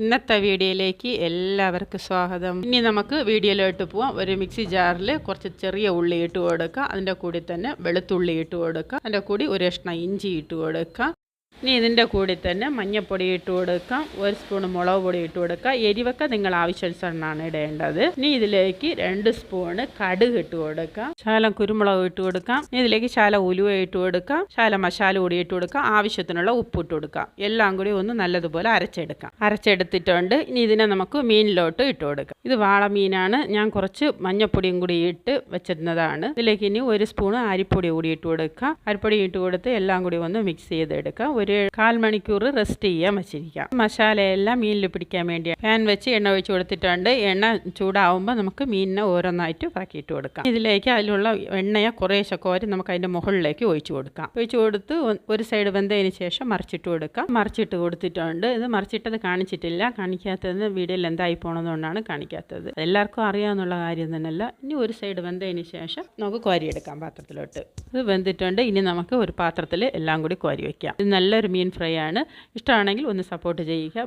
ഇന്നത്തെ വീഡിയോയിലേക്ക് എല്ലാവർക്കും സ്വാഗതം. ഇനി നമുക്ക് വീഡിയോയിലോട്ട് പോവാം. ഒരു മിക്സി ജാറിൽ കുറച്ച് ചെറിയ ഉള്ളി ഇട്ട് കൊടുക്കുക. അതിന്റെ കൂടി തന്നെ വെളുത്തുള്ളി ഇട്ട് കൊടുക്കുക. അതിന്റെ കൂടി ഒരു കഷ്ണം ഇഞ്ചി ഇട്ട് കൊടുക്കുക. ഇനി ഇതിന്റെ കൂടി തന്നെ മഞ്ഞൾപ്പൊടി ഇട്ട് കൊടുക്കാം. ഒരു സ്പൂൺ മുളക് പൊടി ഇട്ട് കൊടുക്കുക എരിവൊക്കെ നിങ്ങൾ ആവശ്യാനുസരണമാണ് ഇടേണ്ടത്. ഇനി ഇതിലേക്ക് രണ്ട് സ്പൂണ് കടുക് ഇട്ട് കൊടുക്കാം. ശാലം കുരുമുളക് ഇട്ട് കൊടുക്കാം. ഇനി ഇതിലേക്ക് ശാല ഉലുവ ഇട്ട് കൊടുക്കാം. ശാല മസാല കൂടി ഇട്ട് കൊടുക്കാം. ആവശ്യത്തിനുള്ള ഉപ്പ് ഇട്ട് കൊടുക്കാം. എല്ലാം കൂടി ഒന്ന് നല്ലതുപോലെ അരച്ചെടുക്കാം. അരച്ചെടുത്തിട്ടുണ്ട്. ഇനി ഇതിനെ നമുക്ക് മീനിലോട്ട് ഇട്ട് കൊടുക്കാം. ഇത് വാളമീനാണ് ഞാൻ കുറച്ച് മഞ്ഞൾപ്പൊടിയും കൂടി ഇട്ട് വെച്ചിരുന്നതാണ്. ഇതിലേക്ക് ഇനി ഒരു സ്പൂണ് അരിപ്പൊടി കൂടി ഇട്ട് കൊടുക്കാം. അരിപ്പൊടി ഇട്ട് കൊടുത്ത് എല്ലാം കൂടി ഒന്ന് മിക്സ് ചെയ്തെടുക്കാം. ഒരു കാൽ മണിക്കൂർ റെസ്റ്റ് ചെയ്യാൻ വെച്ചിരിക്കാം. മസാലയെല്ലാം മീനിൽ പിടിക്കാൻ വേണ്ടി പാൻ വെച്ച് എണ്ണ ഒഴിച്ച് കൊടുത്തിട്ടുണ്ട്. എണ്ണ ചൂടാവുമ്പോൾ നമുക്ക് മീനിനെ ഓരോന്നായിട്ട് ഇറക്കിയിട്ട് കൊടുക്കാം. ഇതിലേക്ക് അതിലുള്ള എണ്ണയെ കുറേശ്ശെ കോരി നമുക്ക് അതിന്റെ മുകളിലേക്ക് ഒഴിച്ചു കൊടുക്കാം. ഒഴിച്ചു കൊടുത്ത് ഒരു സൈഡ് വെന്തതിന് ശേഷം മറിച്ചിട്ട് കൊടുക്കാം. മറിച്ചിട്ട് കൊടുത്തിട്ടുണ്ട്. ഇത് മറിച്ചിട്ടത് കാണിച്ചിട്ടില്ല. കാണിക്കാത്തത് വീഡിയോയിൽ എന്തായി പോണതുകൊണ്ടാണ് കാണിക്കാത്തത്. എല്ലാവർക്കും അറിയാമെന്നുള്ള കാര്യം തന്നെയല്ല. ഇനി ഒരു സൈഡ് വെന്തതിന് ശേഷം നമുക്ക് കോരിയെടുക്കാം പാത്രത്തിലോട്ട്. ഇത് വെന്തിട്ടുണ്ട്. ഇനി നമുക്ക് ഒരു പാത്രത്തിൽ എല്ലാം കൂടി കോരി വയ്ക്കാം ഇത് നല്ലൊരു മീൻ ഫ്രൈ ആണ്. ഇഷ്ടമാണെങ്കിൽ ഒന്ന് സപ്പോർട്ട് ചെയ്യുക.